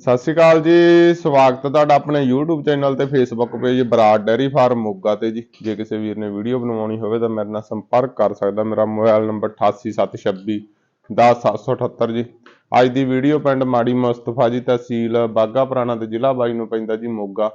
ਸਤਿ ਸ਼੍ਰੀ ਅਕਾਲ ਜੀ, ਸਵਾਗਤ ਤੁਹਾਡਾ ਆਪਣੇ YouTube ਚੈਨਲ ਤੇ Facebook page Brar dairy farm Moga ਤੇ ਜੀ। ਜੇ ਕਿਸੇ ਵੀਰ ਨੇ ਵੀਡੀਓ ਬਣਵਾਉਣੀ ਹੋਵੇ ਤਾਂ ਮੇਰੇ ਨਾਲ ਸੰਪਰਕ ਕਰ ਸਕਦਾ, ਮੇਰਾ ਮੋਬਾਈਲ ਨੰਬਰ 8876 10778 ਜੀ। ਅੱਜ ਦੀ ਵੀਡੀਓ ਪਿੰਡ ਮਾੜੀ ਮੁਸਤਫਾ ਜੀ ਤਹਿਸੀਲ ਬਾਗਾ ਪੁਰਾਣਾ ਤੇ ਜ਼ਿਲ੍ਹਾ ਬਾਈ ਨੂੰ ਪੈਂਦਾ ਜੀ, ਮੋਗਾ।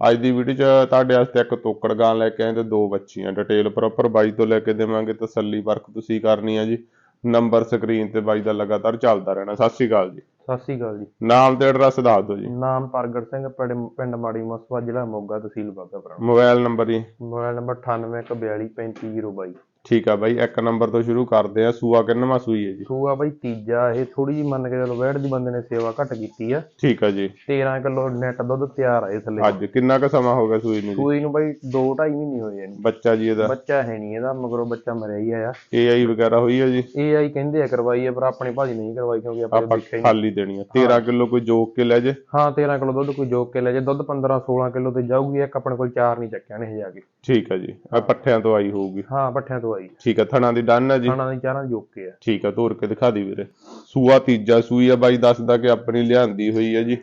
ਅੱਜ ਦੀ ਵੀਡੀਓ 'ਚ ਤੁਹਾਡੇ ਵਾਸਤੇ ਇੱਕ ਤੋਕੜ ਗਾਂ ਲੈ ਕੇ ਆਏ ਤੇ ਦੋ ਬੱਚੀਆਂ। ਡਿਟੇਲ ਪ੍ਰੋਪਰ ਬਾਈ ਤੋਂ ਲੈ ਕੇ ਦੇਵਾਂਗੇ, ਤਸੱਲੀ ਵਰਕ ਤੁਸੀਂ ਕਰਨੀ ਆ ਜੀ। ਨੰਬਰ ਸਕਰੀਨ ਤੇ ਬਾਈ ਦਾ ਲਗਾਤਾਰ ਚੱਲਦਾ ਰਹਿਣਾ। ਸਤਿ ਸ਼੍ਰੀ ਅਕਾਲ ਜੀ। ਸਤਿ ਸ੍ਰੀ ਅਕਾਲ ਜੀ। ਨਾਮ ਤੇ ਐਡਰੈਸ ਦੱਸ ਦਿਓ ਜੀ। ਨਾਮ ਪ੍ਰਗਟ ਸਿੰਘ ਪਿੰਡ ਪਿੰਡ ਮਾੜੀ ਮਸਵਾ ਜ਼ਿਲ੍ਹਾ ਮੋਗਾ ਤਹਿਸੀਲ ਬਾਗਾਪੁਰਾ ਮੋਬਾਈਲ ਨੰਬਰ ਜੀ। ਮੋਬਾਈਲ ਨੰਬਰ 9814235022 ਠੀਕ ਆ ਬਾਈ ਇੱਕ ਨੰਬਰ ਤੋਂ ਸ਼ੁਰੂ ਕਰਦੇ ਆ ਸੂਆ ਕਿੰਨਵਾਂ ਸੂਈ ਹੈ ਜੀ? ਸੂਆ ਬਾਈ ਤੀਜਾ ਇਹ ਥੋੜੀ ਜੀ ਮੰਨ ਕੇ ਚਲੋ ਵੈੜ ਦੀ ਬੰਦੇ ਨੇ ਸੇਵਾ ਘੱਟ ਕੀਤੀ ਆ। ਠੀਕ ਆ ਜੀ। 13 ਕਿਲੋ ਨੈਟ ਦੁੱਧ ਤਿਆਰ ਆ ਇਹ ਥੱਲੇ। ਅੱਜ ਕਿੰਨਾ ਕੁ ਸਮਾਂ ਹੋ ਗਿਆ ਸੂਈ ਨੂੰ ਜੀ? ਸੂਈ ਨੂੰ ਬਾਈ 2 2.5 ਮਹੀਨੇ ਹੋਏ ਨੇ ਬੱਚਾ ਜੀ ਇਹਦਾ? ਬੱਚਾ ਹੈ ਨਹੀਂ ਇਹਦਾ ਮਗਰੋਂ ਬੱਚਾ ਮਰਿਆ ਹੀ ਆਇਆ। ਏਆਈ ਵਗੈਰਾ ਹੋਈ ਹੈ ਜੀ? ਇਹ ਆਈ ਕਹਿੰਦੇ ਆ ਕਰਵਾਈ ਆ ਪਰ ਆਪਣੀ ਭਾਜੀ ਨਹੀਂ ਕਰਵਾਈ ਕਿਉਂਕਿ ਆਪਾਂ। ਖਾਲੀ ਦੇਣੀ ਆ। 13 ਕਿਲੋ ਕੋਈ ਜੋਕ ਕੇ ਲੈ ਜੇ? ਹਾਂ 13 ਕਿਲੋ ਦੁੱਧ ਕੋਈ ਜੋਕ ਕੇ ਲੈ ਜੇ। ਦੁੱਧ 15 16 ਕਿਲੋ ਤੇ ਜਾਊਗੀ ਇੱਕ ਆਪਣੇ ਕੋਲ ਚਾਰ ਨਹੀਂ ਚੱਕਿਆ ਨੇ ਇਹ ਜਾ ਕੇ। ਠੀਕ ਆ ਜੀ। ਆ ਪੱਠਿਆਂ ਤੋਂ ਆਈ ਹੋਊਗੀ। ਹਾਂ ਪੱਠਿਆਂ ਤੋਂ ਆਈ ਠੀਕ ਆ ਥਣਾ ਦੀ ਡਨ ਹੈ ਜੀ। ਖਾਣਾ ਦੀ ਚਾਰਾਂ ਜੋਕ ਆ। ਠੀਕ ਆ ਤੋਰ ਕੇ ਦਿਖਾ ਦੀ ਵੀਰੇ। ਸੂਆ ਤੀਜਾ ਸੂਈ ਆ ਬਾਈ ਦੱਸਦਾ ਕਿ ਆਪਣੀ ਲਿਆਂਦੀ ਹੋਈ ਹੈ ਜੀ।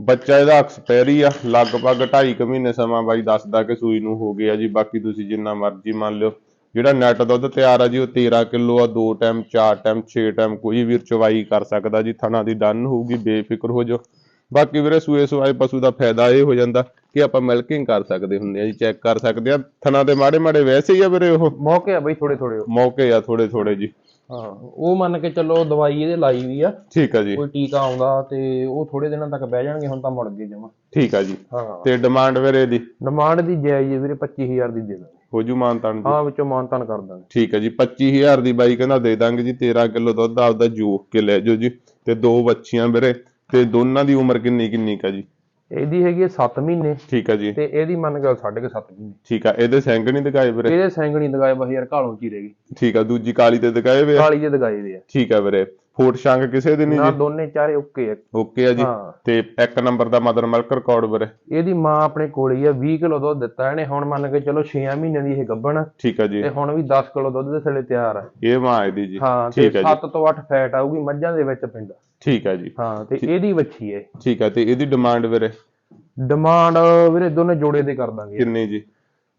ਬੱਚਾ ਇਹਦਾ ਐਕਸਪਾਇਰੀ ਆ ਲਗਭਗ 2.5 ਕੁ ਮਹੀਨੇ ਸਮਾਂ ਬਾਈ ਦੱਸਦਾ ਕਿ ਸੂਈ ਨੂੰ ਹੋ ਗਿਆ ਜੀ। ਬਾਕੀ ਤੁਸੀਂ ਜਿੰਨਾ ਮਰਜ਼ੀ ਮੰਨ ਲਿਓ। ਜਿਹੜਾ ਨੈਟ ਦੁੱਧ ਤਿਆਰ ਆ ਜੀ ਉਹ 13 ਕਿਲੋ ਆ ਦੋ ਟਾਈਮ ਚਾਰ ਟਾਈਮ 6 ਟਾਈਮ ਕੋਈ ਵੀਰ ਚਵਾਈ ਕਰ ਸਕਦਾ ਜੀ। ਥਣਾ ਦੀ ਡਨ ਹੋਊਗੀ ਬੇਫਿਕਰ ਹੋ ਜਾਓ। ਬਾਕੀ ਵੀਰੇ ਸੂਏ ਸਵਾਏ ਪਸ਼ੂ ਦਾ ਫਾਇਦਾ ਇਹ ਹੋ ਜਾਂਦਾ ਕਿ ਆਪਾਂ ਮਿਲਕਿੰਗ ਕਰ ਸਕਦੇ ਹੁੰਦੇ ਆ ਜੀ ਚੈੱਕ ਕਰ ਸਕਦੇ ਆ। ਥਣਾ ਦੇ ਮਾੜੇ ਮਾੜੇ ਵੈਸੇ ਹੀ ਆ ਵੀਰੇ ਉਹ। ਮੌਕੇ ਆ ਬਈ ਥੋੜੇ ਥੋੜੇ ਮੌਕੇ ਆ ਥੋੜੇ ਥੋੜੇ ਜੀ। ਹਾਂ ਉਹ ਮੰਨ ਕੇ ਚੱਲੋ ਦਵਾਈ ਇਹਦੇ ਲਾਈ ਵੀ ਆ। ਠੀਕ ਆ ਜੀ। ਕੋਈ ਟੀਕਾ ਆਉਂਦਾ ਤੇ ਉਹ ਥੋੜੇ ਦਿਨਾਂ ਤੱਕ ਬਹਿ ਜਾਣਗੇ ਹੁਣ ਤਾਂ ਮੁੜ ਗਏ ਜਮਾ। ਠੀਕ ਆ ਜੀ। ਹਾਂ। ਤੇ ਡਿਮਾਂਡ ਵੀਰੇ ਦੀ ਡਿਮਾਂਡ ਦੀ ਜਾਇਜ਼ ਵੀਰੇ 25000 ਦੀ ਦੇ ਦਾਂਗੇ। ਹੋ ਜੂ ਮਾਨਤਾਨ ਦੀ? ਹਾਂ ਵਿੱਚੋਂ ਮਾਨਤਾਨ ਕਰ ਦਾਂਗੇ। ਠੀਕ ਹੈ ਜੀ 25000 ਦੀ ਬਾਈ ਕਹਿੰਦਾ ਦੇ ਦਾਂਗੇ ਜੀ 13 ਕਿਲੋ ਦੁੱਧ ਆਪਦਾ ਜੋਖ ਕੇ ਲੈ ਜਾਓ ਜੀ। ਤੇ ਦੋ ਬੱਚੀਆਂ ਵੀਰੇ ਤੇ ਦੋਨਾਂ ਦੀ ਉਮਰ ਕਿੰਨੀ ਕਿੰਨੀ ਕਾ ਜੀ? ਇਹਦੀ ਹੈਗੀ 7 ਮਹੀਨੇ। ਠੀਕ ਹੈ ਜੀ। ਤੇ ਇਹਦੀ ਮੰਨ ਕੇ 7.5 ਮਹੀਨੇ। ਠੀਕ ਆ ਇਹਦੇ ਸੈਂਗ ਨਹੀਂ ਦਿਖਾਏ ਵੀਰੇ? ਇਹਦੇ ਸੈਂਗਣੀ ਦਗਾਏ ਬਸ ਯਾਰ ਕਾਲੋਂ ਚ ਹੀ ਰਹਿ ਗਈ ਠੀਕ ਆ ਦੂਜੀ ਕਾਲੀ ਤੇ ਦਿਖਾਏ ਵੇ ਆ? ਕਾਲੀ ਦੇ ਦਗਾਏ ਦੇ ਆ। ਠੀਕ ਆ ਵੀਰੇ। ਫੋਟ ਸ਼ੰਗ ਕਿਸੇ ਦੀ ਨਹੀਂ ਨਾ ਦੋਨੇ ਚਾਰੇ ਓਕੇ ਆ। ਓਕੇ ਆ ਜੀ। ਤੇ ਇੱਕ ਨੰਬਰ ਦਾ ਮਦਰ ਮਿਲਕ ਰਿਕਾਰਡ ਵੀਰੇ? ਇਹਦੀ ਮਾਂ ਆਪਣੇ ਕੋਲ ਹੀ ਆ 20 ਕਿਲੋ ਦੁੱਧ ਦਿੱਤਾ ਇਹਨੇ। ਹੁਣ ਮੰਨ ਕੇ ਚਲੋ 6 ਮਹੀਨਿਆਂ ਦੀ ਇਹ ਗੱਭਣ। ਆ ਠੀਕ ਆ ਜੀ। ਤੇ ਹੁਣ ਵੀ 10 ਕਿਲੋ ਦੁੱਧ ਦੇ ਥੱਲੇ ਤਿਆਰ ਆ। ਇਹ ਮਾਂ ਇਹਦੀ ਜੀ। ਹਾਂ ਤੇ ਠੀਕ ਹੈ ਜੀ। 7 ਤੋਂ 8 ਫੈਟ ਆਊਗੀ ਮੱਝਾਂ ਦੇ ਵਿੱਚ ਪਿੰਡ। ਠੀਕ ਆ ਜੀ। ਹਾਂ ਤੇ ਇਹਦੀ ਵੱਛੀ ਹੈ ਠੀਕ ਆ ਤੇ ਇਹਦੀ ਡਿਮਾਂਡ ਵੀਰੇ? ਡਿਮਾਂਡ ਵੀਰੇ ਦੋਨੇ ਜੋੜੇ ਦੇ ਕਰ ਦਾਂਗੇ। ਕਿੰਨੀ ਜੀ?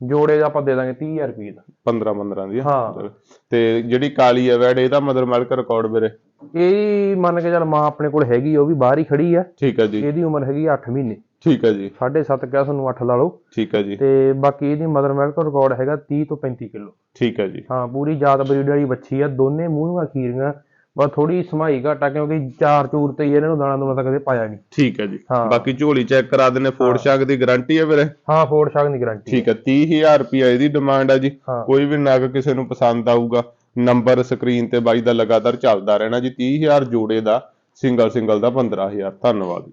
ਜੋੜੇ ਦਾ ਆਪਾਂ ਦੇ ਦਾਂਗੇ 30000 ਰੁਪਏ ਦਾ। 15 15 ਦੀ? ਹਾਂ। ਤੇ ਜਿਹੜੀ ਕਾਲੀ ਆ ਵੈੜ ਇਹਦਾ ਮਦਰ ਮਿਲਕ ਰਿਕਾਰਡ ਵੀਰੇ। ਇਹ ਮੰਨ ਕੇ ਚੱਲ ਮਾਂ ਆਪਣੇ ਕੋਲ ਹੈਗੀ ਉਹ ਵੀ ਬਾਹਰ ਹੀ ਖੜੀ ਆ। ਠੀਕ ਆ ਜੀ। ਇਹਦੀ ਉਮਰ ਹੈਗੀ 8 ਮਹੀਨੇ। ਠੀਕ ਆ ਜੀ। 7.5 ਕਿਹਾ ਤੁਹਾਨੂੰ 8 ਲਾ ਲਓ। ਠੀਕ ਆ ਜੀ। ਤੇ ਬਾਕੀ ਇਹਦੀ ਮਦਰ ਮਿਲਕ ਰਿਕਾਰਡ ਹੈਗਾ 30 ਤੋਂ 35 ਕਿਲੋ। ਠੀਕ ਆ ਜੀ। ਹਾਂ ਪੂਰੀ ਜਾਤ ਬਰੀਡ ਵਾਲੀ ਬੱਚੀ ਆ ਦੋਨੇ ਮੂੰਹਾਂ ਖੀਰੀਆਂ। ਬਸ ਥੋੜੀ ਸਮਾਈ ਘਟਾ ਕਿਉਂਕਿ ਚਾਰ ਚੂਰ ਤੇ ਹੀ ਇਹਨਾਂ ਨੂੰ ਦਾਣਾ ਦੂਣਾ ਤਾਂ ਕਦੇ ਪਾਇਆ ਨਹੀਂ। ਠੀਕ ਹੈ ਜੀ। ਹਾਂ। ਬਾਕੀ ਝੋਲੀ ਚੈੱਕ ਕਰਾ ਦਿੰਨੇ ਫੋਰਡ ਸ਼ਾਕ ਦੀ ਗਾਰੰਟੀ ਹੈ ਵੀਰੇ? ਹਾਂ ਫੋੜ ਸ਼ਾਕ ਦੀ ਗਾਰੰਟੀ ਠੀਕ ਹੈ। 30000 ਰੁਪਿਆ ਇਹਦੀ ਡਿਮਾਂਡ ਹੈ ਜੀ। ਹਾਂ। ਕੋਈ ਵੀ ਨਗ ਕਿਸੇ ਨੂੰ ਪਸੰਦ ਆਊਗਾ ਨੰਬਰ ਸਕਰੀਨ ਤੇ ਬਾਈ ਦਾ ਲਗਾਤਾਰ ਚੱਲਦਾ ਰਹਿਣਾ ਜੀ 30000 ਜੋੜੇ ਦਾ ਸਿੰਗਲ ਸਿੰਗਲ ਦਾ 15000 ਧੰਨਵਾਦ।